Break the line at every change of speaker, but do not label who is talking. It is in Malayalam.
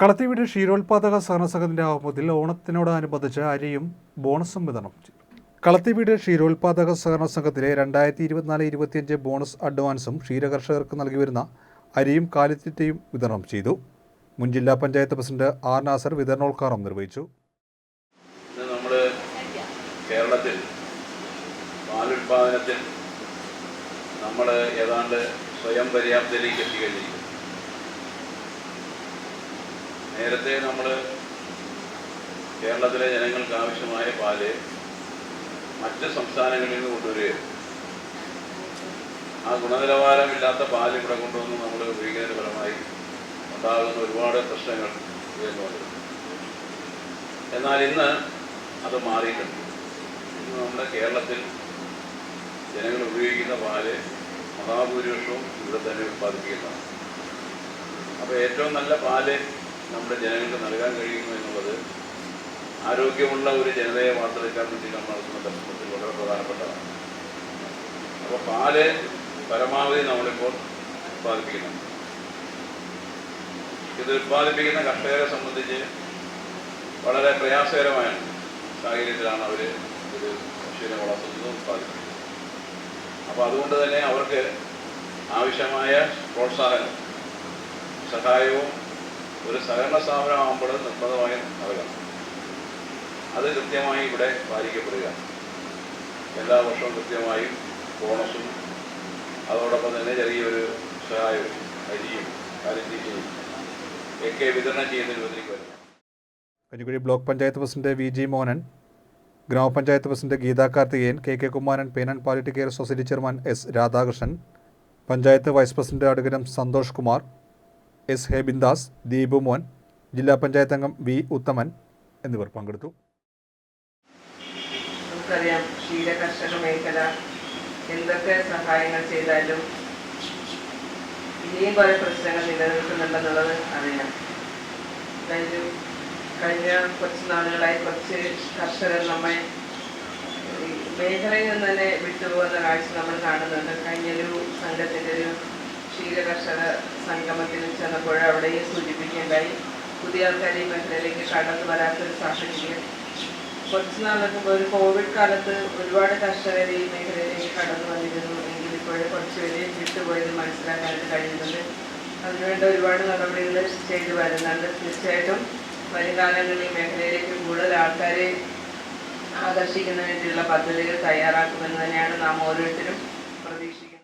കളത്തിവീട് ക്ഷീരോത്പാദക സഹകരണ സംഘത്തിന്റെ ആഭിമുഖ്യത്തിൽ ഓണത്തിനോടനുബന്ധിച്ച് അരിയും ബോണസും വിതരണം ചെയ്തു. കളത്തിവീട് ക്ഷീരോത്പാദക സഹകരണ സംഘത്തിലെ രണ്ടായിരത്തി ഇരുപത്തിനാല് ഇരുപത്തിയഞ്ച് ബോണസ് അഡ്വാൻസും ക്ഷീരകർഷകർക്ക് നൽകി വരുന്ന അരിയും കാലിത്തീറ്റയും വിതരണം ചെയ്തു. മുൻ ജില്ലാ പഞ്ചായത്ത് പ്രസിഡന്റ് ആർ നാസർ വിതരണോദ്ഘാടനം നിർവഹിച്ചു.
കേരളത്തിൽ പാലുൽപാദനത്തിൽ നമ്മൾ ഏതാണ്ട് സ്വയം പര്യാപ്തതയിലേക്ക് എത്തിക്കഴിഞ്ഞിരിക്കുന്നു. നേരത്തെ നമ്മൾ കേരളത്തിലെ ജനങ്ങൾക്ക് ആവശ്യമായ പാൽ മറ്റ് സംസ്ഥാനങ്ങളിൽ നിന്ന് കൊണ്ടുവരികയായിരുന്നു ആ ഗുണനിലവാരമില്ലാത്ത പാൽ ഇവിടെ കൊണ്ടുവന്ന് നമ്മൾ ഉപയോഗിക്കുന്നതിന് ഫലമായി ഉണ്ടാകുന്ന ഒരുപാട് പ്രശ്നങ്ങൾ ഉയർന്നു വന്നിരുന്നു എന്നാൽ ഇന്ന് അത് മാറിയിട്ടുണ്ട്. ഇന്ന് നമ്മുടെ കേരളത്തിൽ ജനങ്ങൾ ഉപയോഗിക്കുന്ന പാൽ മഹാഭൂരിപക്ഷവും ഇവിടെ തന്നെ ഉത്പാദിപ്പിക്കുന്നതാണ് അപ്പോൾ ഏറ്റവും നല്ല പാൽ നമ്മുടെ ജനങ്ങൾക്ക് നൽകാൻ കഴിയുന്നു എന്നുള്ളത് ആരോഗ്യമുള്ള ഒരു ജനതയെ വാർത്തെടുക്കാൻ വേണ്ടി നമ്മൾ നടത്തുന്ന പരിശ്രമത്തിൽ വളരെ പ്രധാനപ്പെട്ടതാണ്. അപ്പോൾ പാൽ പരമാവധി നമ്മളിപ്പോൾ ഉത്പാദിപ്പിക്കുന്നുണ്ട് ഇത് ഉത്പാദിപ്പിക്കുന്ന കർഷകരെ സംബന്ധിച്ച് വളരെ പ്രയാസകരമായ സാഹചര്യത്തിലാണ് അവർ ഒരു പശുവിനെ വളർത്തുന്നത് ഉത്പാദിപ്പിക്കുന്നത്. അപ്പോൾ അതുകൊണ്ട് തന്നെ അവർക്ക് ആവശ്യമായ പ്രോത്സാഹനം സഹായവും ഒരു സഹകരണ സ്ഥാപനമാകുമ്പോൾ നിർബന്ധമായും നൽകണം. അത് കൃത്യമായി ഇവിടെ പാലിക്കപ്പെടുക. എല്ലാ വർഷവും കൃത്യമായും ബോണസും അതോടൊപ്പം തന്നെ ചെറിയൊരു സഹായവും അരിയും കാലിത്തീറ്റയും ഒക്കെ വിതരണം ചെയ്യുന്ന രൂപത്തിലേക്ക് വരുന്നു
Kanjikuzhi block panchayat president V G Mohanan grama panchayat president Geetha Karthikeyan K K Kumaran pain and palliative care society chairman S Radhakrishnan panchayat vice president അടുകരം Santhosh Kumar S ഹേബിന്ദാസ് Deepu Mon ജില്ലാ പഞ്ചായത്ത് അംഗം വി ഉത്തമൻ എന്നിവർ പങ്കെടുത്തു.
നമുക്കറിയാം ക്ഷീര കർഷക മേഖല എന്തൊക്കെ സഹായങ്ങൾ ചെയ്താലും ഇനിയും കുറെ പ്രശ്നങ്ങൾ നിലനിൽക്കുന്നുണ്ടെന്നുള്ളത് അറിയാം. അതായത് കഴിഞ്ഞ കുറച്ച് നാളുകളായി കുറച്ച് കർഷകർ നമ്മെ മേഖലയിൽ നിന്ന് തന്നെ വിട്ടുപോകുന്ന കാഴ്ച നമ്മൾ കാണുന്നുണ്ട്. കഴിഞ്ഞൊരു സംഘത്തിന്റെ ഒരു ക്ഷീര കർഷക സംഗമത്തിൽ ചെന്നപ്പോൾ അവിടെയും സൂചിപ്പിക്കേണ്ടായി പുതിയ ആൾക്കാർ ഈ മേഖലയിലേക്ക് കടന്നു വരാത്തൊരു സാഹചര്യം. കുറച്ച് നാളൊക്കെ മുമ്പ് ഒരു കോവിഡ് കാലത്ത് ഒരുപാട് കർഷകർ ഈ മേഖലയിലേക്ക് കടന്നു വന്നിരുന്നു. എങ്കിൽ ഇപ്പോൾ കുറച്ച് പേര് വിട്ടുപോയത് മനസ്സിലാക്കാനായിട്ട് കഴിയുന്നുണ്ട്. അതിനുവേണ്ട ഒരുപാട് നടപടികൾ ചെയ്തു വരുന്നുണ്ട്. തീർച്ചയായിട്ടും വരും കാലങ്ങളിൽ ഈ മേഖലയിലേക്ക് കൂടുതൽ ആൾക്കാരെ ആകർഷിക്കുന്നതിന് വേണ്ടിയുള്ള പദ്ധതികൾ തയ്യാറാക്കുമെന്ന് തന്നെയാണ് നാം ഓരോരുത്തരും